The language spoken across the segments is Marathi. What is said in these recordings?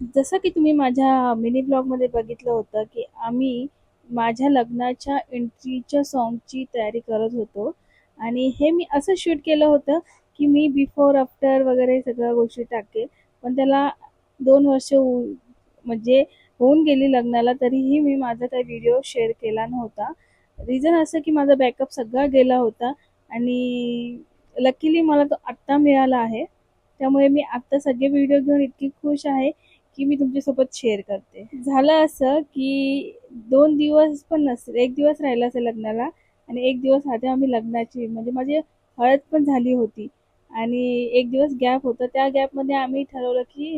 जसं की तुम्ही माझ्या मिनी ब्लॉगमध्ये बघितलं होतं की आम्ही माझ्या लग्नाच्या एंट्रीच्या सॉन्गची तयारी करत होतो. आणि हे मी असं शूट केलं होतं की मी बिफोर आफ्टर वगैरे सगळ्या गोष्टी टाकेल. पण त्याला दोन वर्ष होऊ म्हणजे होऊन गेली लग्नाला तरीही मी माझा काही व्हिडिओ शेअर केला नव्हता. रिझन असं की माझा बॅकअप सगळा गेला होता. आणि लकीली मला तो आत्ता मिळाला आहे. त्यामुळे मी आत्ता सगळे व्हिडिओ घेऊन इतकी खुश आहे की मी तुमच्यासोबत शेअर करते. झालं असं की दोन दिवस पण नसेल एक दिवस राहिला असेल लग्नाला आणि एक दिवस आधी आम्ही लग्नाची म्हणजे माझी हळद पण झाली होती आणि एक दिवस गॅप होता. त्या गॅपमध्ये आम्ही ठरवलं की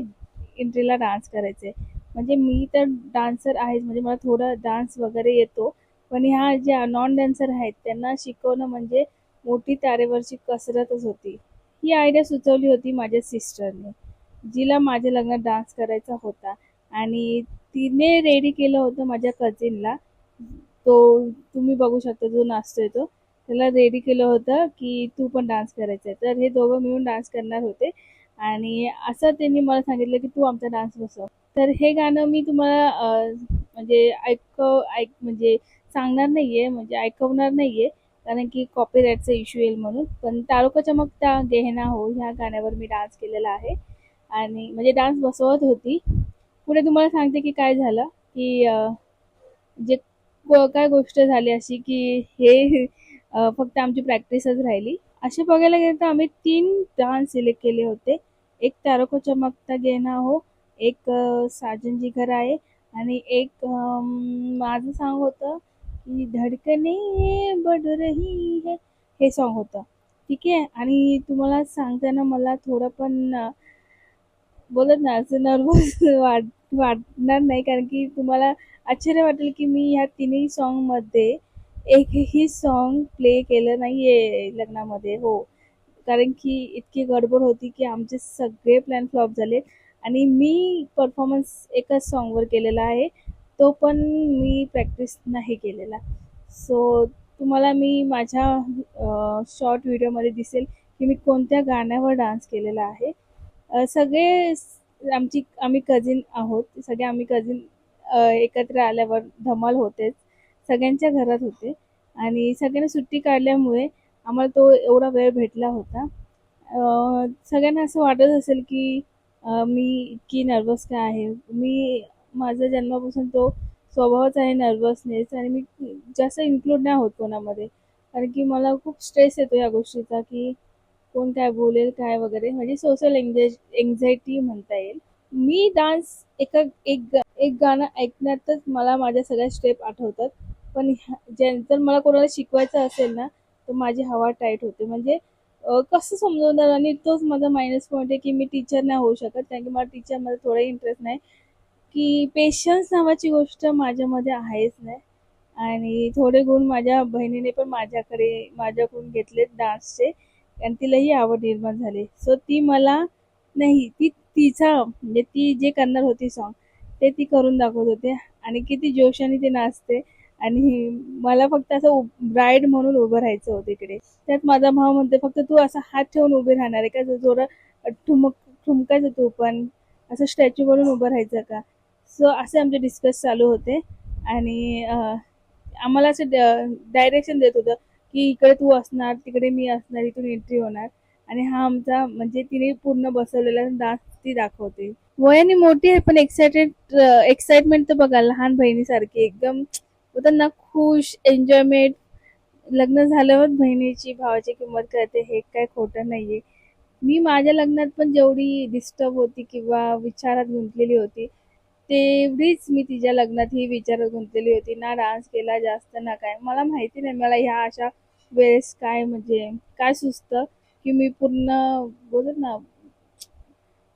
एंट्रीला डान्स करायचे म्हणजे मी तर डान्सर आहेच म्हणजे मला थोडा डान्स वगैरे येतो. पण ह्या ज्या नॉन डान्सर आहेत त्यांना शिकवणं म्हणजे मोठी तारेवरची कसरतच होती. ही आयडिया सुचवली होती माझ्या सिस्टरने जिला माझ्या लग्नात डान्स करायचा होता. आणि तिने रेडी केलं होतं माझ्या कझिनला तो तुम्ही बघू शकता जो नाचतोय तो. त्याला रेडी केलं होतं की तू पण डान्स करायचा आहे. तर हे दोघं मिळून डान्स करणार होते. आणि असं त्यांनी मला सांगितलं की तू आमचा डान्स बसव. तर हे गाणं मी तुम्हाला म्हणजे ऐक ऐक म्हणजे सांगणार नाही आहे म्हणजे ऐकवणार नाही आहे कारण की कॉपीराईटचा इश्यू येईल म्हणून. पण तारोका चमकता गेहना हो ह्या गाण्यावर मी डान्स केलेला आहे. आणि म्हणजे डान्स बसवत होती. पुढे तुम्हाला सांगते की काय झालं की जे काय गोष्ट झाली अशी की हे फक्त आमची प्रॅक्टिसच राहिली. असे बघायला गेलं तर आम्ही तीन डान्स सिलेक्ट केले होते. एक तारको चमकता गेना हो एक साजन जी घर आहे आणि एक माझं सॉन्ग होतं की धडकने बड रही है. हे सॉन्ग होतं. ठीक आहे? आणि तुम्हाला सांगताना मला थोडं पण बोलत ना असं नर्वस वाट वाटणार नाही. कारण की तुम्हाला आश्चर्य वाटेल की मी ह्या तिन्ही सॉन्गमध्ये एकही सॉन्ग प्ले केलं नाही आहे लग्नामध्ये. हो. कारण की इतकी गडबड होती की आमचे सगळे प्लॅन फ्लॉप झाले. आणि मी परफॉर्मन्स एकाच सॉन्गवर केलेला आहे. तो पण मी प्रॅक्टिस नाही केलेला. सो तुम्हाला मी माझ्या शॉर्ट व्हिडिओमध्ये दिसेल की मी कोणत्या गाण्यावर डान्स केलेला आहे. सगळे आमची आम्ही कझिन आहोत. सगळे आम्ही कझिन एकत्र आल्यावर धमाल होतेच. सगळ्यांच्या घरात होते. आणि सगळ्यांना सुट्टी काढल्यामुळे आम्हाला तो एवढा वेळ भेटला होता. सगळ्यांना असं वाटत असेल की मी इतकी नर्वस का आहे? मी माझा जन्मापासून तो स्वभावच आहे नर्वसनेस आणि मी जास्त इन्क्लूड नाही होत कोणामध्ये. कारण की मला खूप स्ट्रेस येतो या गोष्टीचा की कोण काय बोलेल काय वगैरे म्हणजे सोशल एंगेज एन्झायटी म्हणता येईल. मी डान्स एका एक एक गाणं ऐकण्यातच मला माझ्या सगळ्या स्टेप आठवतात. पण ज्या जर मला कोणाला शिकवायचं असेल ना तर माझी हवा टाईट होते. म्हणजे कसं समजवणार? आणि तोच माझा मायनस पॉईंट आहे की मी टीचर नाही होऊ शकत. कारण की मला टीचरमध्ये थोडा इंटरेस्ट नाही. की पेशन्स नावाची गोष्ट माझ्यामध्ये आहेच नाही. आणि थोडे गुण माझ्या बहिणीने पण माझ्याकडे माझ्याकडून घेतलेत डान्सचे आणि तिलाही आवड निर्माण झाली. सो ती मला नाही ती तिचा म्हणजे ती जे करणार होती सॉन्ग ते ती करून दाखवत होते. आणि किती जोशाने ती नाचते. आणि मला फक्त असं ब्राईड म्हणून उभं राहायचं होतं इकडे. त्यात माझा भाव म्हणते फक्त तू असा हात ठेवून उभे राहणार आहे का? जोरा ठुमक ठुमकायचं तू पण. असं स्टॅच्यू बनून उभं राहायचं का? सो असे आमचे डिस्कस चालू होते. आणि आम्हाला असं डायरेक्शन देत होतं. की इकडे तू असणार तिकडे मी असणार इथून एंट्री होणार. आणि हा आमचा म्हणजे तिने पूर्ण बसवलेला डान्स ती दाखवते. वयाने मोठी आहे पण एक्सायटेड एक्साइटमेंट तर बघा लहान बहिणीसारखी एकदम त्यांना ना खुश एन्जॉयमेंट लग्न झाल्यावर बहिणीची भावाची किंमत कळते हे काय खोटं नाहीये. मी माझ्या लग्नात पण जेवढी डिस्टर्ब होती किंवा विचारात गुंतलेली होती तेवढीच मी तिच्या लग्नात ही विचारात गुंतलेली होती. ना डान्स केला जास्त ना काय. मला माहिती नाही मला ह्या अशा वेळेस काय म्हणजे काय सुचतं की मी पूर्ण बोलत ना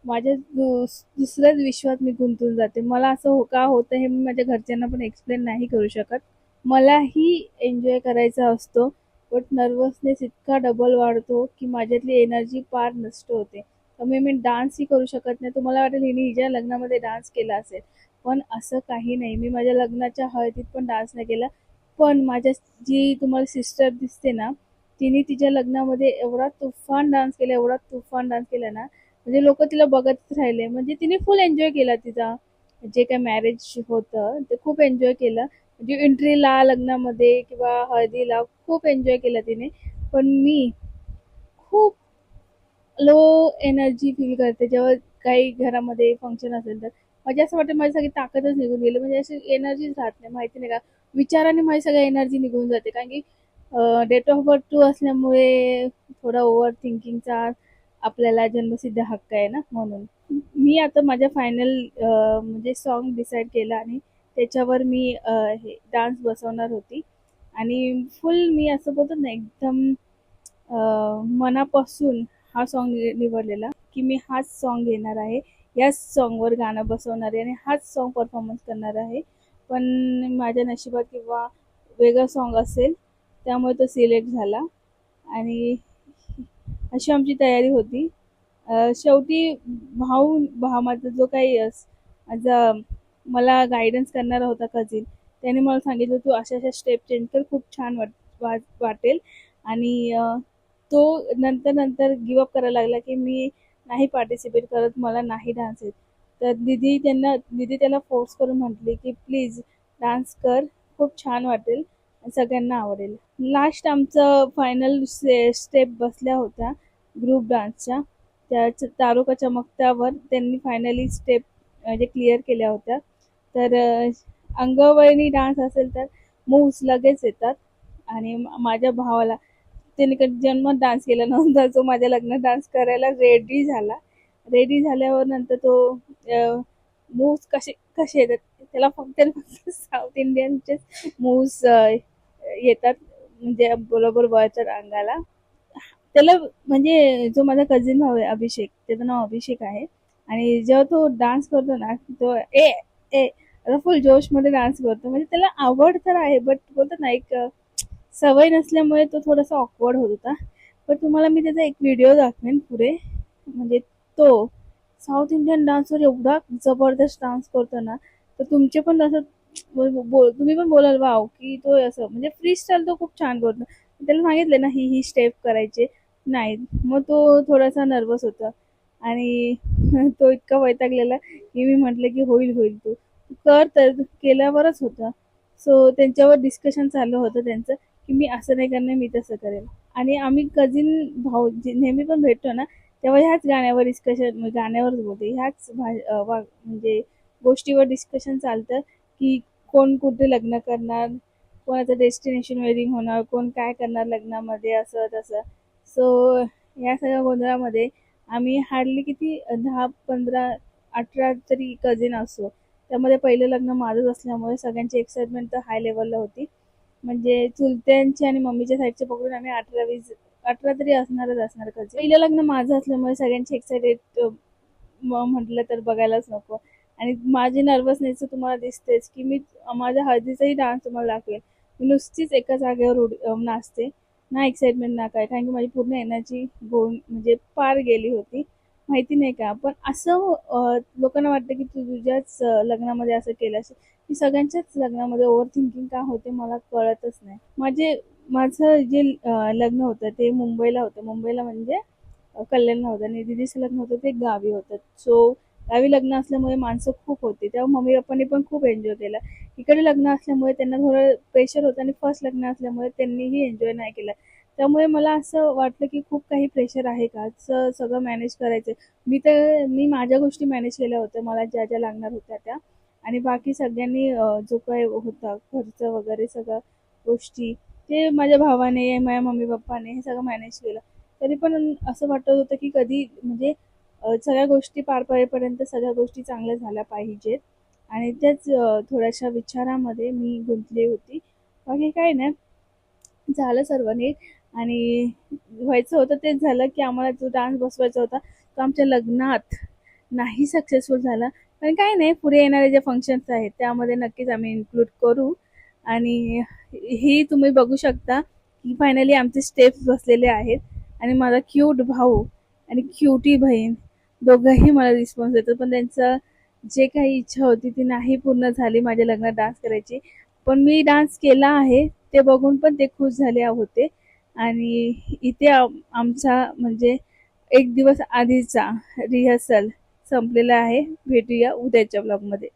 माझ्या दुसऱ्याच विश्वात मी गुंतून जाते. मला असं हो का होतं हे मी माझ्या घरच्यांना पण एक्सप्लेन नाही करू शकत. मलाही एन्जॉय करायचा असतो बट नर्वसनेस इतका डबल वाढतो की माझ्यातली एनर्जी पार नष्ट होते. त्यामुळे मी डान्सही करू शकत नाही. तुम्हाला वाटेल हिने हिच्या लग्नामध्ये डान्स केला असेल पण असं काही नाही. मी माझ्या लग्नाच्या हळदीत पण डान्स नाही केला. पण माझ्या जी तुम्हाला सिस्टर दिसते ना तिने तिच्या लग्नामध्ये एवढा तुफान डान्स केला एवढा तुफान डान्स केला ना म्हणजे लोक तिला बघतच राहिले. म्हणजे तिने फुल एन्जॉय केला तिचा. जे काय मॅरेज होतं ते खूप एन्जॉय केलं. म्हणजे एंट्रीला लग्नामध्ये किंवा हळदीला खूप एन्जॉय केला तिने. पण मी खूप लो एनर्जी फील करते. जेव्हा काही घरामध्ये फंक्शन असेल तर. म्हणजे असं वाटतं माझी सगळी ताकदच निघून गेली. म्हणजे अशी एनर्जीच राहत नाही. माहिती नाही का? विचाराने माझी सगळी एनर्जी निघून जाते. कारण की डेट ऑफ बर्थ टू असल्यामुळे थोडा ओव्हर थिंकिंगचा आपल्याला जन्मसिद्ध हक्क आहे ना? म्हणून. मी आता माझ्या फायनल म्हणजे सॉन्ग डिसाईड केलं आणि त्याच्यावर मी हे डान्स बसवणार होती. आणि फुल मी असं बोलतो ना एकदम मनापासून हा सॉन्ग निवडलेला की मी हाच सॉन्ग घेणार आहे याच सॉन्गवर गाणं बसवणार आहे आणि हाच सॉन्ग परफॉर्मन्स करणार आहे. पण माझ्या नशिबात किंवा वेगळं सॉन्ग असेल त्यामुळे तो सिलेक्ट झाला. आणि अशी आमची तयारी होती. शेवटी भाऊ भाऊ माझा जो काही अस- माझा मला गायडन्स करणारा होता कझिन त्याने मला सांगितलं तू अशा अशा स्टेप चेंज कर खूप छान वाट वाटेल. आणि तो नंतर नंतर गिवअप करायला लागला की मी नाही पार्टिसिपेट करत मला नाही डान्स येत. तर दिदी त्यांना दिदी त्याला फोर्स करून म्हटली की प्लीज डान्स कर. खूप छान वाटेल सगळ्यांना आवडेल. लास्ट आमचं फायनल स्टेप बसल्या होत्या ग्रुप डान्सच्या त्या तारुका चमकतावर त्यांनी फायनली स्टेप म्हणजे क्लिअर केल्या होत्या. तर अ, अंगवळणी डान्स असेल तर मूव्स लगेच येतात. आणि माझ्या भावाला त्याने कधी जन्मात डान्स केला नव्हता जो माझ्या लग्नात डान्स करायला रेडी झाला. रेडी झाल्यावर नंतर तो मूव्स कसे कसे येतात त्याला फक्त फक्त साऊथ इंडियनचे मूव्स येतात. म्हणजे बरोबर वळतात अंगाला त्याला म्हणजे जो माझा कझिन भाऊ आहे अभिषेक त्याचं नाव अभिषेक आहे. आणि जेव्हा तो डान्स करतो ना तो ए ए फुल जोशमध्ये डान्स करतो. म्हणजे त्याला आवड तर आहे बट बोलतात ना एक सवय नसल्यामुळे तो थोडासा ऑकवर्ड होत होता. पण तुम्हाला मी त्याचा एक व्हिडिओ दाखवेन पुढे. म्हणजे तो साऊथ इंडियन डान्सवर एवढा जबरदस्त डान्स करतो ना तर तुमचे पण असं बोल बोल- तुम्ही पण बोलाल वाव की तो असं म्हणजे फ्री स्टाईल तो खूप छान करतो. त्याला सांगितलं ना ही ही स्टेप करायचे. नाही मग तो थोडासा नर्वस होता. आणि तो इतका वैतागलेला की मी म्हटलं की होईल होईल तू. तू कर तर केल्यावरच होतं. सो त्यांच्यावर डिस्कशन चालू होतं त्यांचं की मी असं नाही करणार मी तसं करेल. आणि आम्ही कझिन भाऊ जे नेहमी पण भेटतो ना तेव्हा ह्याच गाण्यावर डिस्कशन गाण्यावरच बोलते. ह्याच भा वा म्हणजे गोष्टीवर डिस्कशन चालतं की कोण कुठे लग्न करणार कोणाचं डेस्टिनेशन वेडिंग होणार कोण काय करणार लग्नामध्ये असं तसं. सो या सगळ्या गोंधळामध्ये आम्ही हार्डली किती दहा पंधरा अठरा तरी कझिन असतो. त्यामध्ये पहिलं लग्न माझंच असल्यामुळे सगळ्यांची एक्साइटमेंट तर हाय लेवलला होती. म्हणजे चुलत्यांची आणि मम्मीच्या साईडचे पकडून आम्ही अठरा वीस अठरा तरी असणारच असणार कझिन पहिलं लग्न माझं असल्यामुळे सगळ्यांची एक्सायटेड म्हटलं तर बघायलाच नको. आणि माझी नर्वसनेस तुम्हाला दिसतेच की मी माझ्या हळदीचाही डान्स तुम्हाला दाखवेल. मी नुसतीच एका जागेवर उडी नाचते. ना एक्साइटमेंट ना काय. कारण की माझी पूर्ण एनर्जी गोल म्हणजे पार गेली होती. माहिती नाही का? पण असं लोकांना वाटतं की तू तुझ्याच लग्नामध्ये असं केलं असेल की सगळ्यांच्याच लग्नामध्ये ओव्हर थिंकिंग का होते मला कळतच नाही. माझे माझं जे लग्न होतं ते मुंबईला होतं. मुंबईला म्हणजे कल्याणला होतं आणि दिदीचं लग्न होतं ते गावी होतं. सो गावी लग्न असल्यामुळे माणसं खूप होती. तेव्हा मम्मी पप्पांनी पण खूप एन्जॉय केलं. इकडे लग्न असल्यामुळे त्यांना थोडं प्रेशर होतं आणि फर्स्ट लग्न असल्यामुळे त्यांनीही एन्जॉय नाही केलं. त्यामुळे मला असं वाटलं की खूप काही प्रेशर आहे का? असं सगळं मॅनेज करायचं. मी तर मी माझ्या गोष्टी मॅनेज केल्या होत्या. मला ज्या ज्या लागणार होत्या त्या. आणि बाकी सगळ्यांनी जो काही होता खर्च वगैरे सगळ्या गोष्टी ते माझ्या भावाने माझ्या मम्मी पप्पाने हे सगळं मॅनेज केलं. तरी पण असं वाटत होतं की कधी म्हणजे सगळ्या गोष्टी पार पडेपर्यंत सगळ्या गोष्टी चांगल्या झाल्या पाहिजेत. आणि त्याच थोड्याशा विचारामध्ये मी गुंतली होती. बाकी काय नाही. झालं सर्व नीट आणि व्हायचं होतं तेच झालं की आम्हाला जो डान्स बसवायचा होता तो आमच्या लग्नात नाही सक्सेसफुल झाला. पण काय नाही पुढे येणारे जे फंक्शन्स आहेत त्यामध्ये नक्कीच आम्ही इन्क्लूड करू. आणि ही तुम्ही बघू शकता की फायनली आमचे स्टेप्स बसलेले आहेत. आणि माझा क्यूट भाऊ आणि क्युटी बहीण दोघंही मला रिस्पॉन्स देतात. पण त्यांचं जे काही इच्छा होती ती नाही पूर्ण झाली माझ्या लग्नात डान्स करायची. पण मी डान्स केला आहे ते बघून पण ते खुश झाले होते. आणि इथे आमचा म्हणजे एक दिवस आधीचा रिहर्सल संपलेला आहे. भेटूया उद्याच्या ब्लॉगमध्ये